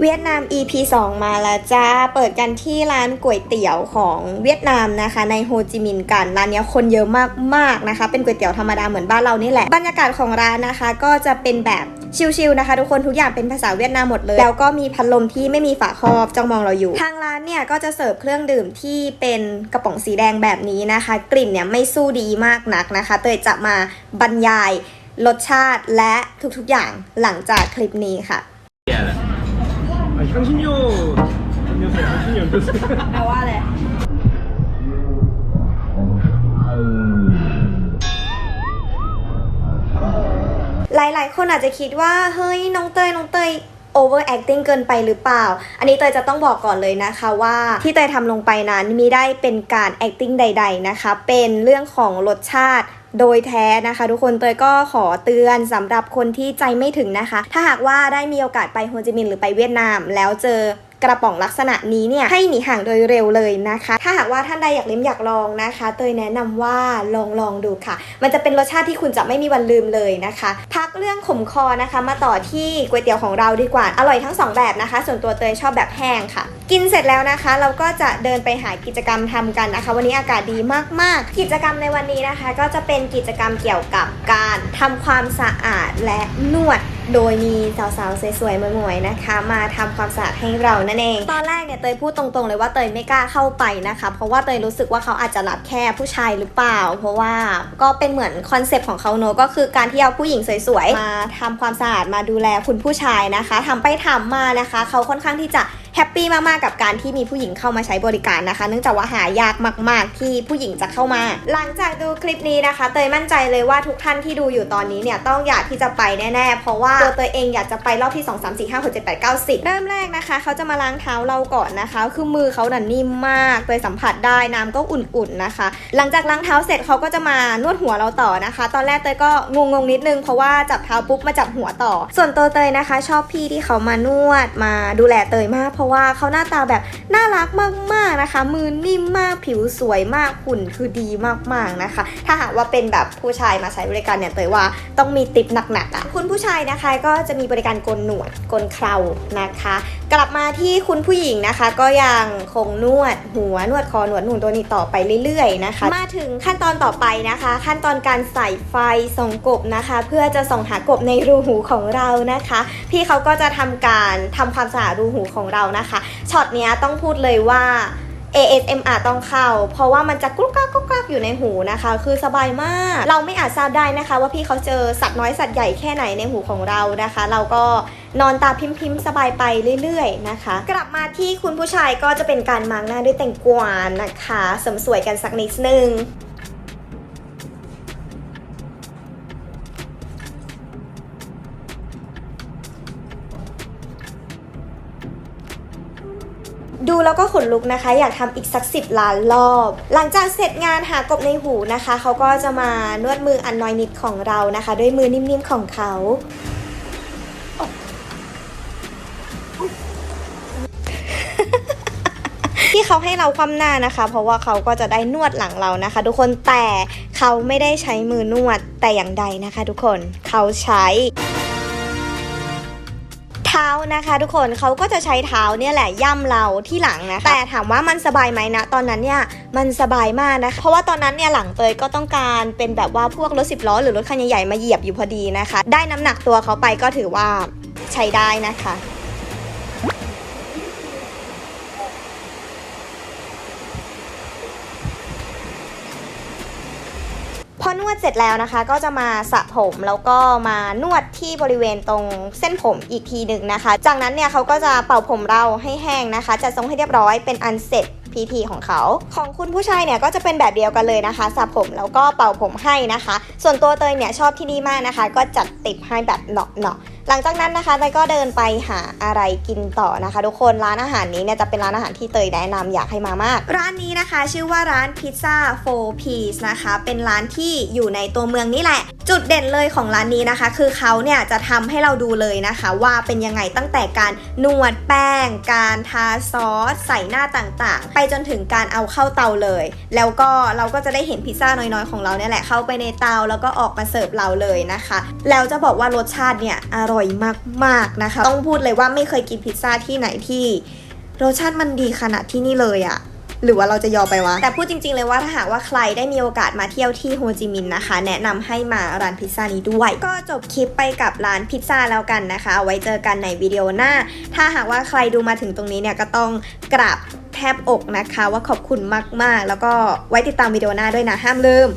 เวียดนาม EP 2 มาแล้วจ้า เปิดกันที่ร้านก๋วยเตี๋ยวของเวียดนามนะคะ ในโฮจิมินห์กัน ร้านนี้คนเยอะมากๆนะคะ เป็นก๋วยเตี๋ยวธรรมดาเหมือนบ้านเรานี่แหละ บรรยากาศของร้านนะคะ ก็จะเป็นแบบชิลๆนะคะทุกคนทุกอย่างเป็นภาษาเวียดนามหมดเลย แล้วก็มีพัดลมที่ไม่มีฝาครอบจ้องมองเราอยู่ ทางร้านเนี่ยก็จะเสิร์ฟเครื่องดื่มที่เป็นกระป๋องสีแดงแบบนี้นะคะ กลิ่นเนี่ยไม่สู้ดีมากนักนะคะ เตยจะมาบรรยายรสชาติและทุกๆอย่างหลังจากคลิปนี้ค่ะ 아, 향신료 안녕하세요. 향신료 안녕하세요. แปลว่าอะไร หลาย ๆ คนอาจจะคิดว่า เฮ้ย น้องเตย น้องเตย over acting เกินไปหรือเปล่า อันนี้เตยจะต้องบอกก่อนเลยนะคะว่าที่เตยทำลงไปนั้นมีได้เป็นการ acting ใด ๆ นะคะ เป็นเรื่องของรสชาติ โดยแท้นะคะ ทุกคนเตยก็ขอเตือนสำหรับคนที่ใจไม่ถึงนะคะ ถ้าหากว่าได้มีโอกาสไปโฮจิมินห์หรือไปเวียดนาม แล้วเจอ กระป๋องลักษณะนี้เนี่ยให้หนีห่างโดยเร็วเลยนะคะ ถ้าหากว่าท่านใดอยากลิ้มอยากลองนะคะ เตยแนะนำว่าลองลองดูค่ะ มันจะเป็นรสชาติที่คุณจะไม่มีวันลืมเลยนะคะ พักเรื่องขมคอนะคะ มาต่อที่ก๋วยเตี๋ยวของเราดีกว่าอร่อยทั้งสองแบบนะคะ ส่วนตัวเตยชอบแบบแห้งค่ะ กินเสร็จแล้วนะคะ เราก็จะเดินไปหากิจกรรมทำกันนะคะ วันนี้อากาศดีมากๆ กิจกรรมในวันนี้นะคะ ก็จะเป็นกิจกรรมเกี่ยวกับการทำความสะอาดและนวด โดยมีสาวๆ สวยๆมวยๆนะคะ มาทำความสะอาดให้เรานั่นเอง ตอนแรกเนี่ยเตยพูดตรงๆเลยว่าเตยไม่กล้าเข้าไปนะคะ เพราะว่าเตยรู้สึกว่าเขาอาจจะรับแค่ผู้ชายหรือเปล่า เพราะว่าก็เป็นเหมือนคอนเซปต์ของเขาเนอะก็คือการที่เอาผู้หญิงสวยๆ มาทำความสะอาดมาดูแลคุณผู้ชายนะคะทำไปทำมานะคะ เขาค่อนข้างที่จะ แฮปปี้มากๆกับการที่มีผู้หญิงเข้ามาใช้บริการนะคะ เนื่องจากว่าหายากมาก ๆ ที่ผู้หญิงจะเข้ามา หลังจากดูคลิปนี้นะคะ เตยมั่นใจเลยว่าทุกท่านที่ดูอยู่ตอนนี้เนี่ยต้องอยากที่จะไปแน่ๆ เพราะว่าตัวเตยเองอยากจะไปรอบที่ 2 3 4 5 6 7 8 9 10 เริ่มแรกนะคะ เขาจะมาล้างเท้าเราก่อนนะคะ คือมือเขาหนานิ่มมากเตยสัมผัสได้น้ำก็อุ่นๆนะคะ หลังจากล้างเท้าเสร็จเขาก็จะมานวดหัวเราต่อนะคะ ตอนแรกเตยก็งงๆนิดนึงเพราะว่าจับเท้าปุ๊บมาจับหัวต่อ ส่วนตัวเตยนะคะ ชอบพี่ที่เขามานวดมาดูแลเตยมากเพราะราะว่าเขาหน้าตาแบบน่ารักมากๆนะคะ มือนิ่มมากผิวสวยมากหุ่นคือดีมากๆนะคะ ถ้าหากว่าเป็นแบบผู้ชายมาใช้บริการเนี่ยเตยว่าต้องมีติปหนักๆอะคุณผู้ชายนะคะก็จะมีบริการโกนหนวดโกนเครานะคะกลับมาที่คุณผู้หญิงนะคะ ก็ยังคงนวดหัวนวดคอหนวดหนุนตัวนี้ต่อไปเรื่อยๆนะคะ มาถึงขั้นตอนต่อไปนะคะ ขั้นตอนการใส่ไฟส่องกบนะคะ เพื่อจะส่องหากบในรูหูของเรานะคะ พี่เขาก็จะทำการทำความสะอาดรูหูของเรานะคะช็อตเนี้ยต้องพูดเลยว่า ASMR ต้องเข้า เพราะว่ามันจะกรุกกรักกรุกกรักอยู่ในหูนะคะ คือสบายมาก เราไม่อาจทราบได้นะคะ ว่าพี่เขาเจอสัตว์น้อยสัตว์ใหญ่แค่ไหนในหูของเรานะคะ เราก็นอนตาพิมพิมสบายไปเรื่อยๆนะคะ กลับมาที่คุณผู้ชายก็จะเป็นการมาร์กหน้าด้วยแตงกวานะคะเสริมสวยกันสักนิดนึง ดูแล้วก็ขนลุกนะคะ อยากทำอีกสักสิบล้านรอบ หลังจากเสร็จงานหากบในหูนะคะ เขาก็จะมานวดมืออันน้อยนิดของเรานะคะ ด้วยมือนิ่มๆของเขาที่เขาให้เราคว่ำหน้านะคะ เพราะว่าเขาก็จะได้นวดหลังเรานะคะ ทุกคนแต่เขาไม่ได้ใช้มือนวดแต่อย่างใดนะคะ ทุกคนเขาใช้ ท้านะคะทุกคนเขาก็จะใช้เท้าเนี่ยแหละย่ำเราที่หลังนะคะแต่ถามว่ามันสบายไหมนะ ตอนนั้นเนี่ยมันสบายมากนะะเพราะว่าตอนนั้นเนี่ยหลังเตยก็ต้องการเป็นแบบว่าพวกรถสิบล้อหรือรถคันใหญ่ๆมาเหยียบอยู่พอดีนะคะ ได้น้ำหนักตัวเขาไปก็ถือว่าใช้ได้นะคะ พอนวดเสร็จแล้วนะคะ ก็จะมาสระผมแล้วก็มานวดที่บริเวณตรงเส้นผมอีกทีหนึ่งนะคะ จากนั้นเนี่ยเขาก็จะเป่าผมเราให้แห้งนะคะจัดทรงให้เรียบร้อยเป็นอันเสร็จพิธีของเขา ของคุณผู้ชายเนี่ยก็จะเป็นแบบเดียวกันเลยนะคะสระผมแล้วก็เป่าผมให้นะคะ ส่วนตัวเตยเนี่ยชอบที่นี่มากนะคะ ก็จัดติปให้แบบเนาะเนาะ หลังจากนั้นนะคะเตยก็เดินไปหาอะไรกินต่อนะคะ ทุกคนร้านอาหารนี้เนี่ยจะเป็นร้านอาหารที่เตยแนะนำอยากให้มามาก ร้านนี้นะคะ ชื่อว่าร้านพิซซ่า4 piece นะคะ เป็นร้านที่อยู่ในตัวเมืองนี่แหละ จุดเด่นเลยของร้านนี้นะคะ คือเขาเนี่ยจะทำให้เราดูเลยนะคะ ว่าเป็นยังไงตั้งแต่การนวดแป้ง การทาซอสใส่หน้าต่างๆ ไปจนถึงการเอาเข้าเตาเลย แล้วก็เราก็จะได้เห็นพิซซ่าน้อยๆของเราเนี่ยแหละเข้าไปในเตาแล้วก็ออกมาเสิร์ฟเราเลยนะคะ แล้วจะบอกว่ารสชาติเนี่ยอร่อย่อยมากๆนะคะ ต้องพูดเลยว่าไม่เคยกินพิซซ่าที่ไหนที่รสชาติมันดีขนาดที่นี่เลยอะหรือว่าเราจะยอมไปวะ แต่พูดจริงๆเลยว่าถ้าหากว่าใครได้มีโอกาสมาเที่ยวที่โฮจิมินห์นะคะ แนะนำให้มาร้านพิซซ่านี้ด้วย ก็จบคลิปไปกับร้านพิซซ่าแล้วกันนะคะเอาไว้เจอกันในวิดีโอหน้า ถ้าหากว่าใครดูมาถึงตรงนี้เนี่ยก็ต้องกราบแทบอกนะคะ ว่าขอบคุณมากๆ แล้วก็ไว้ติดตามวิดีโอหน้าด้วยนะห้ามลืม